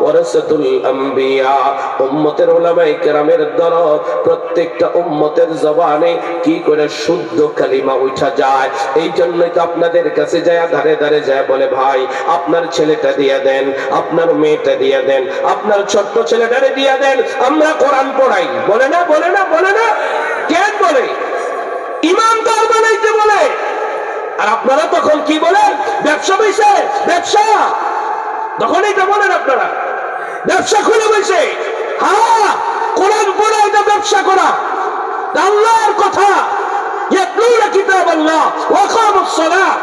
ওয়ারাসাতুল আম্বিয়া, উম্মতের উলামায়ে কেরামের দরদ, প্রত্যেকটা উম্মতের জবানে কি করে শুদ্ধ কালিমা উঠা যায়? এই জন্যই তো আপনাদের কাছে যায় ধারে ধারে যায় বলে, ভাই, আপনার ছেলেটা দিয়ে দেন, আপনার মেয়েটা দিয়ে দেন, আপনার ছোট্ট ছেলেটারে দিয়ে দেন, আমরা কোরআন পড়াই। বলে না বলে না বলে না। কেন বলে? বলে। আর আপনারা তখন কি বলেন? ব্যবসা বইছে ব্যবসা। তখন এটা বলেন আপনারা ব্যবসা খুলে বইছে হ্যাঁ কোরআন পড়ে এটা ব্যবসা করা আল্লাহর কথা يتلون كتاب الله وأقاموا الصلاة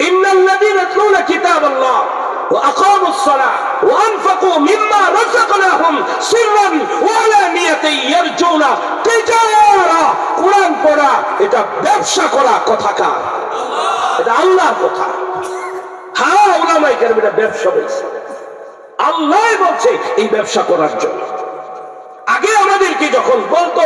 إن الذين يتلون كتاب الله وأقاموا الصلاة وأنفقوا مما رزقناهم سرا وعلانية يرجون تجارة قرآن পড়া এটা ব্যবসা করা কথাকার ব্যবসা বলছে। আল্লাহ বলছে এই ব্যবসা করার জন্য। আগে আমাদেরকে যখন বলতো,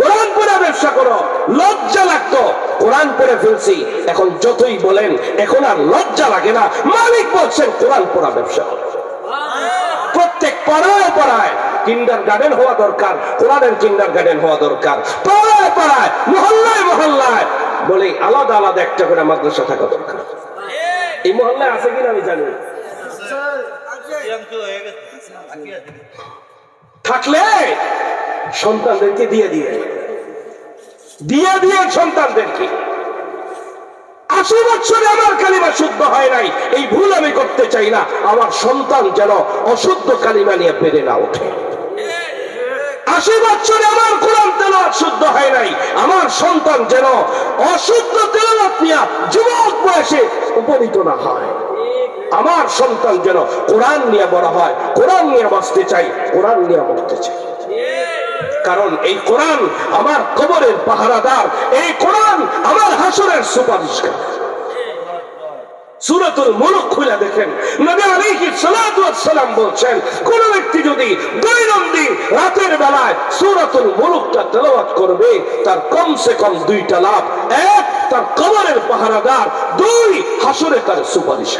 কোরআন পড়ে ব্যবসা করো, লজ্জা লাগতো। কোরআন পড়ে ফেলছি, এখন যতই বলেন, এখন আর লজ্জা লাগে না। মালিক বলছেন, কোরআন পড়া ব্যবসা প্রত্যেক পাড়ায় পাড়ায় কিন্ডার গার্ডেন হওয়া দরকার, কোরআনের কিন্ডার গার্ডেন হওয়া দরকার। পাড়ায় পাড়ায়, মহল্লায় মহল্লায় বলে, আলাদা আলাদা একটা করে মাদ্রাসা থাকা দরকার। এই মহল্লায় আছে কিনা আমি জানি। থাকলে সন্তানদেরকে দিয়ে দিয়ে। দিয়ে দিয়ে সন্তানদেরকে। আশি বছরে আমার কালিমা শুদ্ধ হয় নাই, এই ভুল আমি করতে চাই না। আমার সন্তান যেন অশুদ্ধ কালিমা নিয়ে বেড়ে না ওঠে। আশি বছরে আমার কোরআন শুদ্ধ হয় নাই, আমার সন্তান যেন অশুদ্ধ যুবক বয়সে উপনীত না হয়। আমার সন্তান যেন কোরআন নিয়ে বড় হয়, কোরআন নিয়ে বাঁচতে চাই, কোরআন নিয়ে মরতে চাই। কারণ এই কোরআন আমার কবরের পাহারাদার, এই কোরআন আমার হাসরের সুপারিশকার। খুলে দেখেন, নবী বলছেন, কোন ব্যক্তি যদি দৈনন্দিন রাতের বেলায় সূরাতুল মুলকটা তেলাওয়াত করবে, তার কমসে কম দুইটা লাভ। এক, তার কবরের পাহারাদার, দুই হাসরে তার সুপারিশ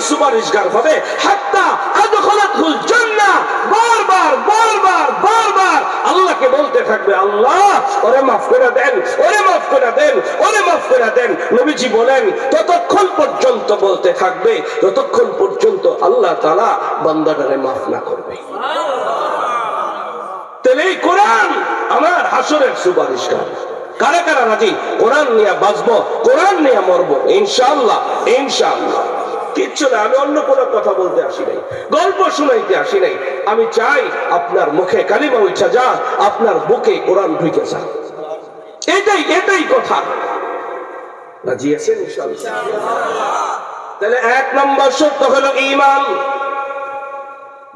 সুপারিশগার হবে। হাত্তা আদখালাতুল জান্নাহ। বারবার বারবার বারবার আল্লাহকে বলতে থাকবে, আল্লাহ, ওরে মাফ করে দেন, ওরে মাফ করে দেন, ওরে মাফ করে দেন। নবীজি বলেন, ততক্ষণ পর্যন্ত বলতে থাকবে, ততক্ষণ পর্যন্ত আল্লাহ তাআলা বান্দাটারে মাফ না করবে। তাহলে এই কোরআন আমার হাসরের সুপারিশগার। কারা কারা রাজি? কোরআন নিয়ে বাঁচবো, কোরআন নিয়ে মরবো, ইনশাআল্লাহ ইনশাআল্লাহ। কিচ্ছু না আমি অন্য কোনো কথা বলতে আসি নাই গল্প শুনাইতে আসি নাই। আমি চাই আপনার মুখে কালিমা উঠা যা আপনার বুকে কোরআন ঢুকে যা। এটাই এটাই কথা। রাজি আছেন তাহলে এক নম্বর শর্ত হলো ঈমান।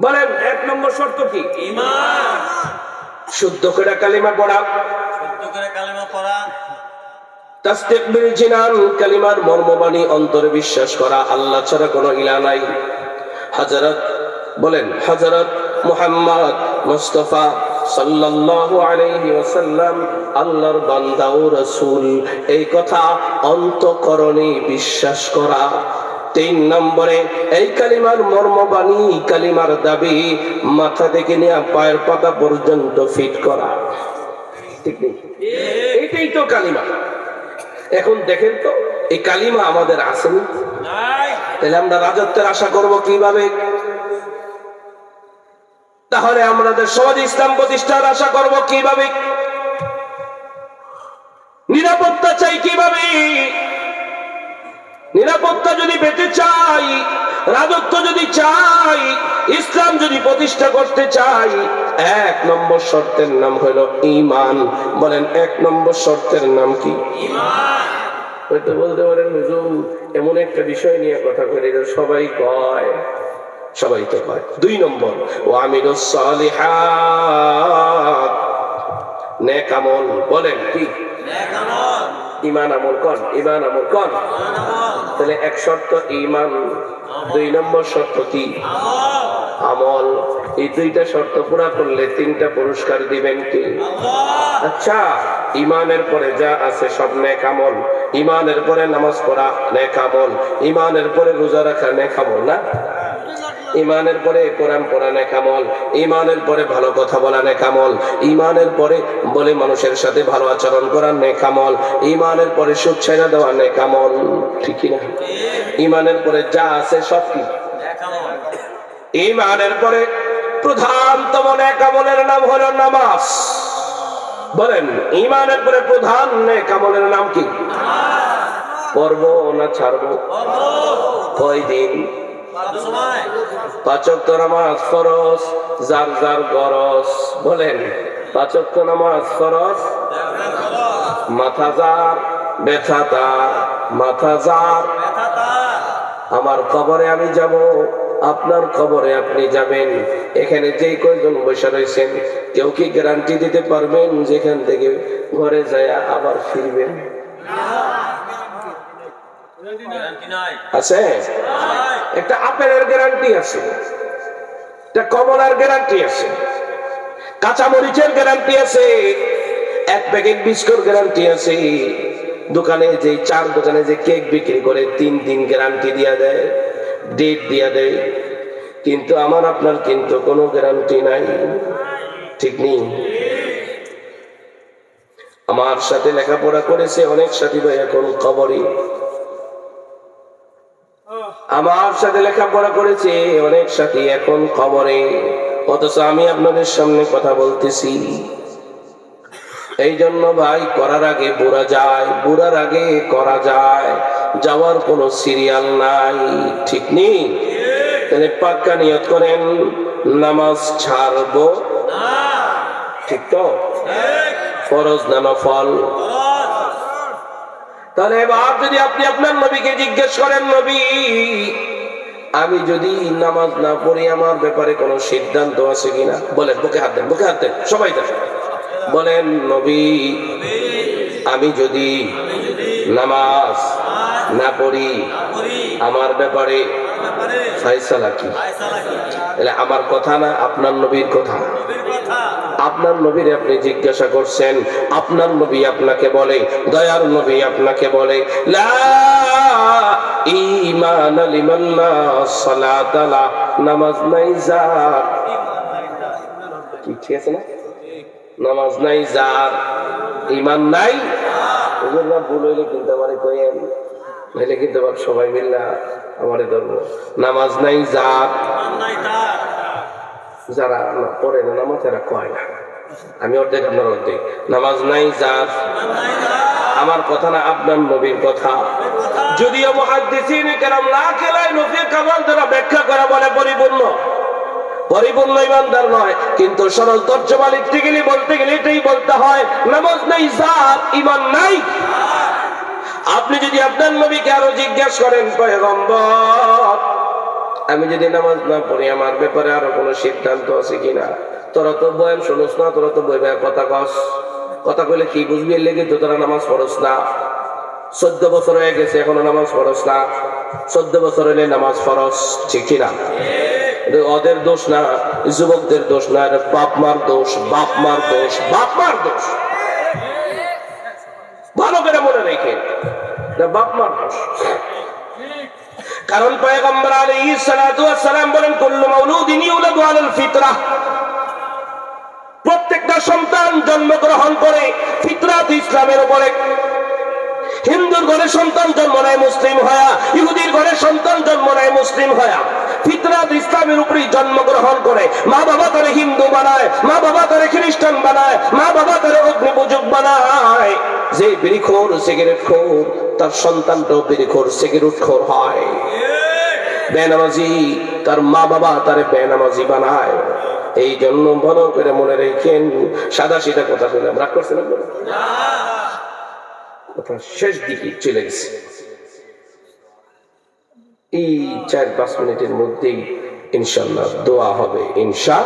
বলেন এক নম্বর শর্ত কি? ইমান শুদ্ধ করে কালিমা পড়া। তাসদিক বিল জিনান কালিমার মর্মবাণী অন্তরে বিশ্বাস করা আল্লাহ ছাড়া কোনো ইলা নাই। হযরত বলেন হযরত মুহাম্মদ মুস্তাফা সাল্লাল্লাহু আলাইহি ওয়াসাল্লাম আল্লাহর বান্দা ও রাসূল এই কথা অন্তঃকরণে বিশ্বাস করা। তিন নম্বরে এই কালিমার মর্মবাণী কালিমার দাবি মাথা থেকে নিয়ে পায়ের পাতা পর্যন্ত ফিট করা। ঠিক নেই? এইটাই তো কালিমা। এখন দেখেন তো এই কালিমা আমাদের আসেন তাহলে আমরা রাজত্বের আশা করব কীভাবে? তাহলে আমাদের সমাজ ইসলাম প্রতিষ্ঠার আশা করব কীভাবে? নিরাপত্তা চাই কীভাবে? নিরাপত্তা যদি পেতে চাই রাজত্ব যদি চাই ইসলাম যদি প্রতিষ্ঠা করতে চাই এক নম্বর শর্তের নাম হলো ইমান বলেন এক নম্বর শর্তের নাম কি? হয়তো বলতে পারেন হুজুর এমন একটা বিষয় নিয়ে কথা করি যে সবাই কয়। সবাই তো কয়। দুই নম্বর ও সালিহাত নেক আমল। বলেন কি? ইমান আমল। কন ইমান আমল কন তাহলে এক শর্ত ইমান দুই নম্বর শর্ত কি? আমল। এই দুইটা শর্ত পুরা করলে তিনটা পুরস্কার দিবেন কি? আচ্ছা ইমানের পরে যা আছে সব নেক আমল। ইমানের পরে নামাজ পড়া নেক আমল। ইমানের পরে রোজা রাখা নেক আমল না? ইমানের পরে কোরআন পড়া নেক আমল, ইমানের পরে ভালো কথা বলা নেক আমল, ইমানের পরে বলে মানুষের সাথে ভালো আচরণ করা নেক আমল, ইমানের পরে সুদ ছেড়ে দেওয়া নেক আমল ঠিকই না ইমানের পরে যা আছে সব কি? ইমানের পরে প্রধানতম নেক আমলের নাম হলো নামাজ। বলেন, ইমানের পরে প্রধান নেক আমলের নাম কি? পর্ব না ছাড়বো? কয় দিন সব সময় পাচক তো নামাজ ফরস যার যার গরস বলেন পাচক তো নামাজ ফরস মাথা যার ব্যথা তার মাথা যার। আমার কবরে আমি যাব আপনার কবরে আপনি যাবেন। এখানে যেই কয়জন বসে রয়েছেন কেউ কি গ্যারান্টি দিতে পারবেন যেখান থেকে ঘরে যায় আবার ফিরবেন? নাই আছে? একটা আপেলের গ্যারান্টি আছে। একটা কমলার গ্যারান্টি আছে। গ্যারান্টি আছে। এক প্যাকেট বিস্কুট গ্যারান্টি আছে। দোকানে যে চার দোকানে যে কেক বিক্রি করে তিন দিন গ্যারান্টি দিয়া দেয় ডেট দিয়া দেয়। কিন্তু আমার, আপনার কিন্তু কোনো গ্যারান্টি নাই। ঠিক নেই। আমার সাথে লেখাপড়া করেছে অনেক সাথী ভাই এখন খবরই আমার সাথে লেখাপড়া করেছে অনেক সাথী এখন খবরে। অথচ আমি আপনাদের সামনে কথা বলতেছি। এই জন্য ভাই করার আগে বুড়া যায় বুড়ার আগে করা যায়। যাওয়ার কোনো সিরিয়াল নাই ঠিক নেই তাহলে পাক্কা নিয়ত করেন নামাজ ছাড়বো। ঠিক তো? ফরজ না নফল? ফরজ। তাহলে এবার যদি আপনি আপনার নবীকে জিজ্ঞেস করেন, নবী, আমি যদি নামাজ না পড়ি, আমার ব্যাপারে কোনো সিদ্ধান্ত আছে কিনা? বলেন, বুকে হাত দেন, বুকে হাত দেন, সবাই দেন। বলেন, নবী, আমি যদি নামাজ না পড়ি, আমার ব্যাপারে কি? তাহলে আমার কথা না আপনার নবীর কথা। আপনার নবীর আপনি জিজ্ঞাসা করছেন, আপনার নবী আপনাকে বলে, দয়ার নবী আপনাকে বলে, লা ঈমান লিমান লা নামাজ নাই যার। ঠিক আছে না? নামাজ নাই যার, ঈমান নাই। হুজুররা ভুল হইলে কিন্তু আমারে নাইলে কিন্তু সবাই মিল্লা আমারে ধরবো। নামাজ নাই যার। যারা পড়ে না, নামাজ এরা কয় না। আমি অর্ধেক, আপনার অর্ধেক। নামাজ নাই, যার। তার আমার কথা না আপনার নবীর কথা। যদিও মহাদ্দিসিন কেরাম না খেলায় নবীর দ্বারা ব্যাখ্যা করা বলে পরিপূর্ণ। পরিপূর্ণ ইমানদার নয়, কিন্তু সরল তর্জমা লিখতে গেলে, বলতে গেলে এটাই বলতে হয়, নামাজ নাই জাত ইমান নাই। আপনি যদি আপনার নবীকে আরও জিজ্ঞাসা করেন, পয়গম্বর আমি যদি নামাজ না পড়ি, আমার ব্যাপারে আরও কোনো সিদ্ধান্ত আছে কিনা? তোরা তো বয়ান শুনোস না, তোরা তো বই কথা কস। কথা কইলে কি বুঝবি? লেগে তো তোরা নামাজ পড়স না। চোদ্দ বছর হয়ে গেছে, এখনও নামাজ পড়স না। চোদ্দ বছর হলে নামাজ ফরস ঠিক কিনা? ওদের দোষ না, যুবকদের দোষ না বাপ মার দোষ বাপ মার দোষ বাপ মার দোষ। ভালো করে মনে রেখে। বাপ মার দোষ। কারণ পয়গম্বর আলাইহিস সালাম বলেন, কুল্লু মাউলুদিন প্রত্যেকটা সন্তান জন্মগ্রহণ করে ফিতরাত ইসলামের উপরে। হিন্দুর ঘরে সন্তান জন্ম নেয়, মুসলিম হয়া। ইহুদির ঘরে সন্তান জন্ম নেয়, মুসলিম হয়া। ফিতরাত ইসলামের উপরেই জন্মগ্রহণ করে। মা বাবা তারে হিন্দু বানায়, মা বাবা তারে খ্রিস্টান বানায়, মা বাবা তারে বানায়। যে সিগারেট খোর, তার সন্তানটাও বিড়িখোর, সিগারেট খোর হয়। বেনামাজি, তার মা বাবা তারে বেনামাজি বানায়। এই জন্য ভালো করে মনে রেখেন সাদা কথা বললাম। রাগ করছেন শেষ দিকে চলে গেছে। এই চার পাঁচ মিনিটের মধ্যেই ইনশাল্লাহ দোয়া হবে, ইনশা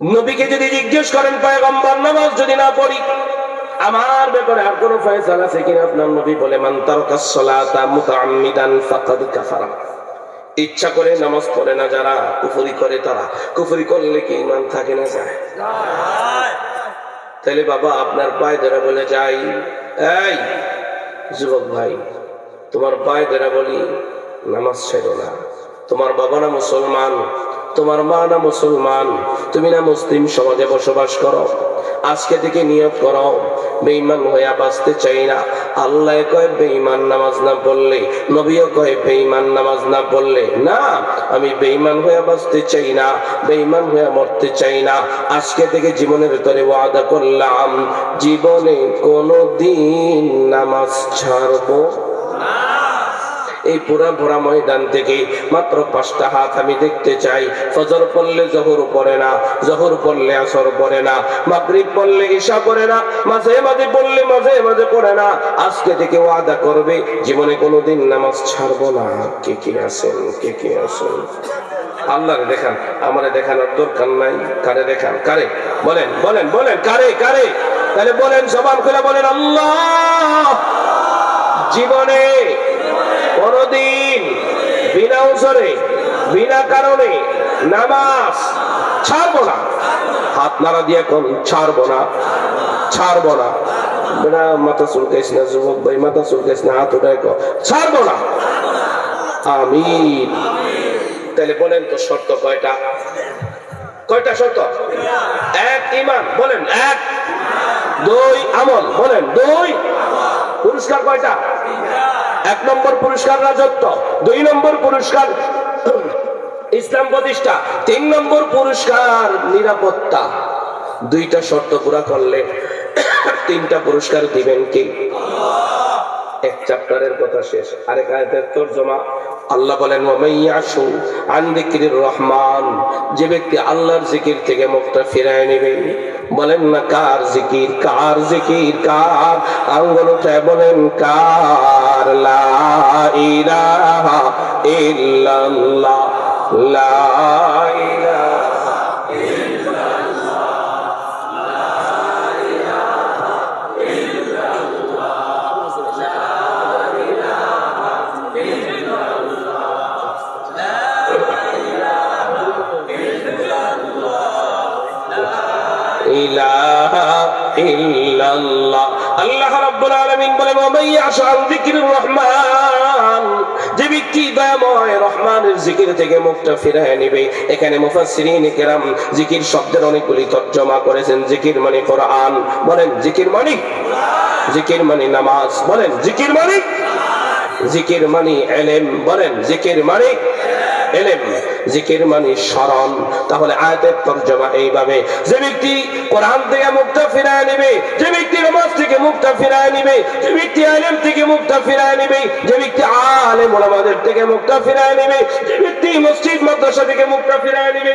নবীকে যদি জিজ্ঞেস করেন, পয়গম্বর, নামাজ যদি না পড়ি, আমার ব্যাপারে আর কোনো ফয়সাল আছে কিনা? আপনার নবী বলে, মান তারকাস মুতাআম্মিদান ফাকাদ কাফারা। ইচ্ছা করে নামাজ পড়ে না যারা, কুফরি করে তারা। কুফরি করলে কি ইমান থাকে না যায়? তাহলে বাবা, আপনার পায়ে ধরে বলে যাই, এই যুবক ভাই, তোমার পায়ে দেরা বলি, নামাজ ছেড়ো না। তোমার বাবা না মুসলমান, তোমার মা না মুসলমান, তুমি না মুসলিম সমাজে বসবাস করো। আজকে থেকে নিয়ত করাও। বেঈমান হইয়া বাঁচতে চাই না। আল্লাহ কয়, বেঈমান নামাজ না পড়লে, নবীও কয়, বেঈমান নামাজ না পড়লে, না, আমি বেঈমান হইয়া বাঁচতে চাই না, বেঈমান হইয়া মরতে চাই না। আজকে থেকে জীবনের তরে ওয়াদা করলাম, জীবনে কোনো দিন নামাজ ছাড়বো এই পুরা ভরা ময়দান থেকে মাত্র পাঁচটা হাত আমি দেখতে চাই। ফজর পড়লে জহর পড়ে না, জহর পড়লে আসর পড়ে না, মাগরিব পড়লে ঈশা পড়ে না, মাঝে মাঝে পড়লে মাঝে মাঝে পড়ে না। আজকে থেকে ওয়াদা করবে, জীবনে কোনোদিন নামাজ ছাড়বো না। কে কে আছেন? কে কে আছেন? আল্লাহরে দেখান, আমারে দেখানোর দরকার নাই। কারে দেখান? কারে? বলেন বলেন বলেন, কারে কারে? তাহলে বলেন, জবান খুলে বলেন, আল্লাহ! জীবনে কোনদিন, বিনা অবসরে বিনা কারণে নামাজ ছাড়বো না। হাত নাড়া দিয়ে কোন ছাড়বো না ছাড়বো না। মাথা না মাথা না, হাত আমিন। তাহলে বলেন তো শর্ত কয়টা? কয়টা এক ইমান, বলেন, এক। দুই আমল, বলেন, দুই। পুরস্কার কয়টা? এক নম্বর পুরস্কার রাজত্ব, দুই নম্বর পুরস্কার ইসলাম প্রতিষ্ঠা, তিন নম্বর পুরস্কার নিরাপত্তা। দুইটা শর্ত পুরা করলে তিনটা পুরস্কার দিবেন কি? এক চ্যাপ্টারের কথা শেষ, আরেক আয়াতের তর্জমা আল্লাহ বলেন ওয়ামাইয়াশু আন রহমান। যে ব্যক্তি আল্লাহর জিকির থেকে মুখটা ফিরায় নেবে, বলেন, না, কার জিকির? কার জিকির? কার আঙ্গুল উঠায় বলেন, কার লা ইলাহা ইল্লাল্লাহ, লা আল্লাহ রাব্বুল আলামিন বলেন ওয়া ইয়াশা রহমান যে ব্যক্তি দয়াময় রহমানের জিকির থেকে মুখটা ফিরায় নেবে। এখানে মুফাসসিরিন কেরাম জিকির শব্দের অনেকগুলি তর্জমা করেছেন। জিকির মানে কোরআন, বলেন জিকির মানে? জিকির মানে নামাজ, বলেন জিকির মানে? জিকির মানে এলেম, বলেন জিকির মানে? এলেম জিকির মানে স্মরণ। তাহলে আয়াতের তর্জমা এইভাবে। যে ব্যক্তি কোরআন থেকে মুক্তা ফিরায় নেবে, যে ব্যক্তি নামাজ থেকে মুক্তা ফিরায় নেবে, যে ব্যক্তি আলেম থেকে মুক্তা ফিরায় নেবে, যে ব্যক্তি আলেম ওলামাদের থেকে মুক্তা ফিরায় নেবে, যে ব্যক্তি মসজিদ, মাদ্রাসা থেকে মুক্তা ফিরায় নেবে।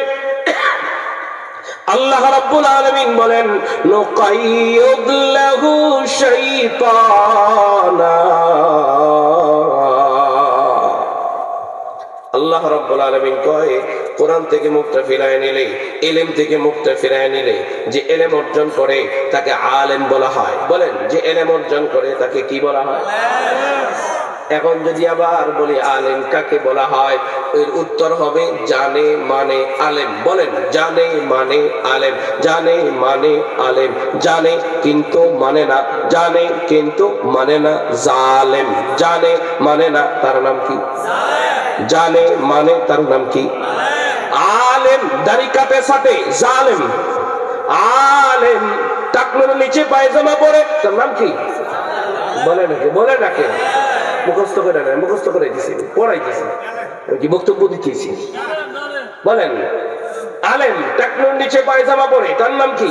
আল্লাহ রাব্বুল আলামিন বলেন, নুকাইয়িদ লাহু শাইতানা। আল্লাহ রাব্বুল আলামিন কয়, কোরআন থেকে মুক্তা ফিরায় নিলে এলেম থেকে মুক্তা ফিরায় নিলে, যে এলেম অর্জন করে, তাকে আলেম বলা হয়। বলেন, যে এলেম অর্জন করে, তাকে কি বলা হয়? এখন যদি আবার বলি আলেম কাকে বলা হয়, এর উত্তর হবে জানে মানে আলেম। বলেন, জানে মানে আলেম, জানে মানে আলেম, জানে কিন্তু মানে না, জানে কিন্তু মানে না জালেম, জানে মানে না, তার নাম কি? জানে মানে তার নাম কি? আলেম দাড়ি কাটে সাথে, জালেম। আলেম, টাকনোর নিচে পায়জামা পরে, তার নাম কি? বলে নাকি বলে নাকি। মুখস্থ করে না মুখস্থ করে দিছি পড়াইতেছি কি বক্তব্য দিতেছি? বলেন, আলেম, টাকনোর নিচে পায়জামা পরে, তার নাম কি?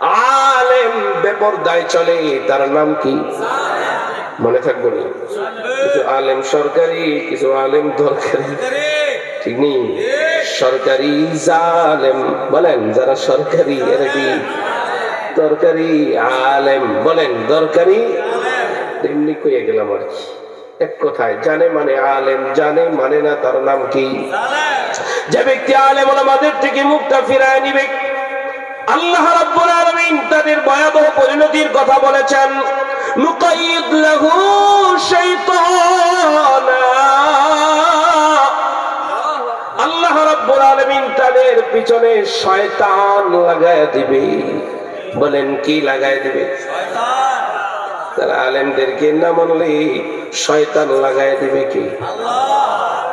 আলেম, বেপরদায় চলে, তার নাম কি? মনে থাকব না। কিছু আলেম সরকারি, কিছু আলেম দরকারি। ঠিক নেই? সরকারি জালেম, বলেন যারা সরকারি, এরা কি দরকারি? আলেম, বলেন দরকারি? এমনি কইয়া গেলাম আর কি। এক কথায়, জানে মানে আলেম, জানে মানে না তার নাম কি? যে ব্যক্তি আলেম আমাদের থেকে মুখটা ফিরায় নিবে। আল্লাহ রাব্বুল আলামিন তাদের ভয়াবহ পরিণতির কথা বলেছেন। নুকাইদ লাহু শাইতানা। আল্লাহ রাব্বুল আলামিন তাদের পিছনে শয়তান লাগায় দিবে। বলেন, কি লাগায় দিবে? শয়তান তারা আলেমদেরকে না মানলে শয়তান লাগায় দিবে কি?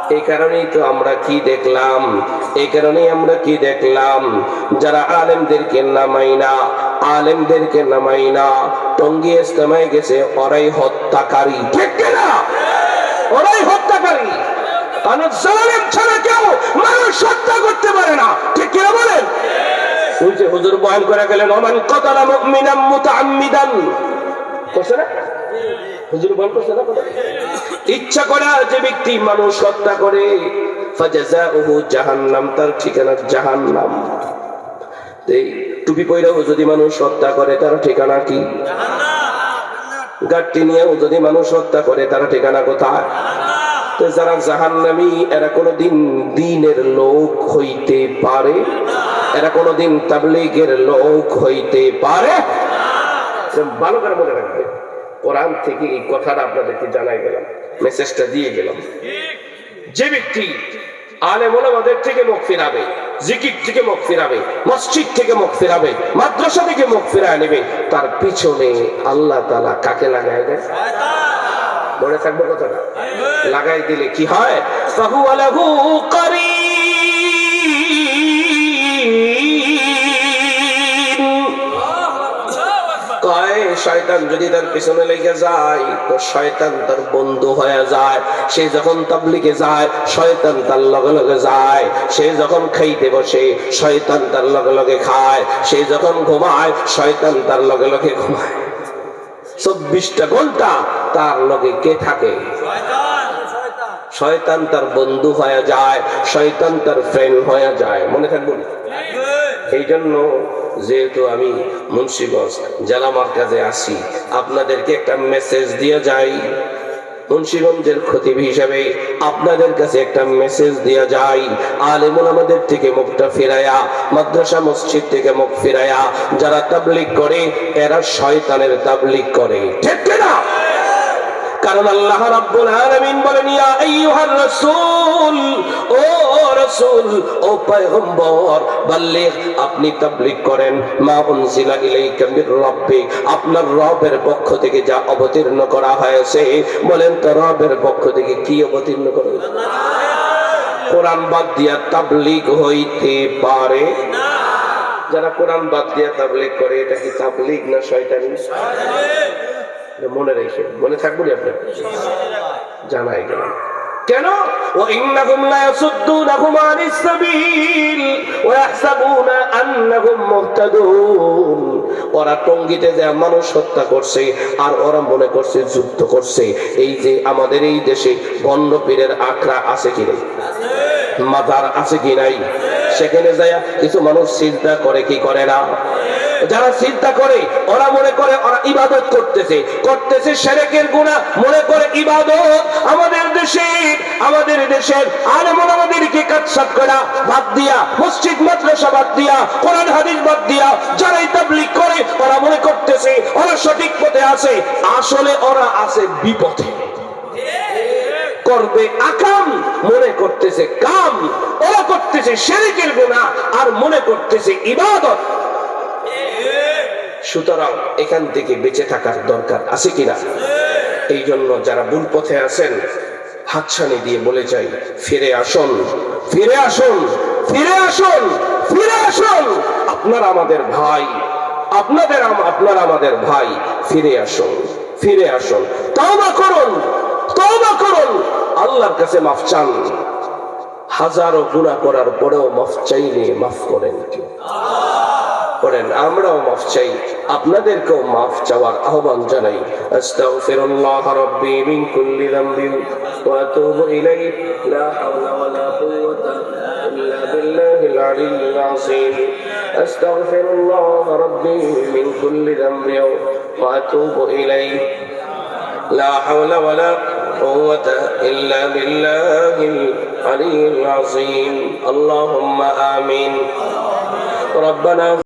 এই কারণেই তো আমরা কি দেখলাম? এই কারণেই আমরা কি দেখলাম? যারা আলেমদেরকে নামাই না, আলেমদেরকে নামাই না, টঙ্গি ইস্তেমায় গেছে, ওরাই হত্যাকারী। ঠিক না ওরাই হত্যাকারী। কারণ জালেম ছাড়া কেউ মানুষ হত্যা করতে পারে না। ঠিক কিনা বলেন? ওই যে হুজুর বয়ান করে গেলেন মুমিনাম মুতাআম্মিদান। না? হুজুর বয়ান না কথা? ইচ্ছা করা যে ব্যক্তি মানুষ হত্যা করে জাহান্নাম তার ঠিকানা জাহান্নাম। টুপি পইরাও যদি মানুষ হত্যা করে তার ঠিকানা কি? গাড়ি নিয়েও যদি মানুষ হত্যা করে তার ঠিকানা কোথায়? তো যারা জাহান্নামী এরা কোনোদিন দিনের লোক হইতে পারে। এরা কোনোদিন তাবলিগের লোক হইতে পারে। ভালো করে মনে রাখবে। কোরআন থেকে এই কথাটা আপনাদেরকে জানাই গেলাম। মেসেজটা দিয়ে গেলাম। যে ব্যক্তি আলে মোলামাদের থেকে মুখ ফিরাবে জিকির থেকে মুখ ফিরাবে মসজিদ থেকে মুখ ফিরাবে মাদ্রাসা থেকে মুখ ফিরায় নেবে তার পিছনে আল্লাহ তালা কাকে লাগাই দেয় মনে থাকবে কথাটা। লাগাই দিলে কি হয়? শয়তান যদি তার পিছনে লেগে যায় তো শয়তান তার বন্ধু হয়ে যায়। সে যখন তাবলিকে যায় শয়তান তার লগে লগে যায়। সে যখন খাইতে বসে শয়তান তার লগে লগে খায়। সে যখন ঘুমায় শয়তান তার লগে লগে ঘুমায়। চব্বিশটা ঘণ্টা তার লগে কে থাকে? শয়তান তার বন্ধু হয়ে যায় শয়তান তার ফ্রেন্ড হয়ে যায়। মনে থাকব? এই জন্য যেহেতু আমি মুন্সিগঞ্জ জেলা মার্কাজে আসি আপনাদেরকে একটা মেসেজ দিয়ে যাই। মুন্সিগঞ্জের খতিব হিসাবে আপনাদের কাছে একটা মেসেজ দেওয়া যায় আলেমুল আমাদের থেকে মুখটা ফিরায়া, মাদ্রাসা মসজিদ থেকে মুখ ফিরায়া, যারা তাবলিক করে, এরা শয়তানের তাবলিক করে। ঠিক না কারণ আল্লাহ রাব্বুল আলামিন বলেন, ইয়া আইয়ুহার রাসূল, ও রাসূল, ও পয়গম্বর, বাল্লিগ, আপনি তাবলীগ করেন। মা উনজিলা ইলাইকা মির রাব্বিক আপনার রবের পক্ষ থেকে যা অবতীর্ণ করা হয়েছে, বলেন তো রবের পক্ষ থেকে কি অবতীর্ণ করা হয়েছে? কোরআন বাদ দিয়া তাবলীগ হইতে পারে? যারা কোরআন বাদ দিয়া তাবলীগ করে, এটা কি তাবলীগ না শয়তানি? মনে রেখে, মনে থাকব না আপনার? জানাই গেলাম কেন وإنهم لا يصدونهم عن السبيل ويحسبون أنهم مهتدون ওরা টঙ্গিতে যে মানুষ হত্যা করছে আর ওরা মনে করছে যুদ্ধ করছে এই যে আমাদের এই দেশে গণ্ড পীরের আখড়া আছে কি নেই মাজার আছে কি নাই সেখানে যায় কিছু মানুষ চিন্তা করে কি করে না যারা চিন্তা করে, ওরা মনে করে ওরা ইবাদত করতেছে। করতেছে সেরেকের গুণা মনে করে ইবাদত। আমাদের দেশে, আমাদের দেশের আলেমন আমাদেরকে কাটসাট করা বাদ দিয়া, মসজিদ, মাদ্রাসা বাদ দিয়া, কোরআন, হাদিস বাদ দিয়া যারা তাবলিগ করে, ওরা মনে করতেছে ওরা সঠিক পথে আছে। আসলে ওরা আছে বিপথে। করবে আকাম, মনে করতেছে কাম। ওরা করতেছে শেরিকের গুণা আর মনে করতেছে ইবাদত। সুতরাং এখান থেকে বেঁচে থাকার দরকার আছে কিনা? এই জন্য যারা ভুল পথে আছেন, হাতছানি দিয়ে বলে যাই, ফিরে আসুন ফিরে আসুন ফিরে আসুন ফিরে আসুন। আপনারা আমাদের ভাই, আপনাদের আপনারা আমাদের ভাই, ফিরে আসুন ফিরে আসুন। তওবা করুন তওবা করুন। আল্লাহর কাছে মাফ চান। হাজারো গুনাহ করার পরেও মাফ চাইলে মাফ করেন কেউ। করেন আমরাও মাফ চাই আপনাদেরকেও মাফ চাওয়ার আহ্বান জানাই আস্তাগফিরুল্লাহ রাব্বি মিন কুল্লি যামবি ওয়া তুব ইলাইহি লা হাওলা ওয়া লা কুওয়াতা ইল্লা বিল্লাহিল আলিয়্যিল আযীম আস্তাগফিরুল্লাহ রাব্বি মিন কুল্লি যামবি ওয়া তুব ইলাইহি লা হাওলা ওয়া লা قوة إلا بالله العلي العظيم اللهم آمين ربنا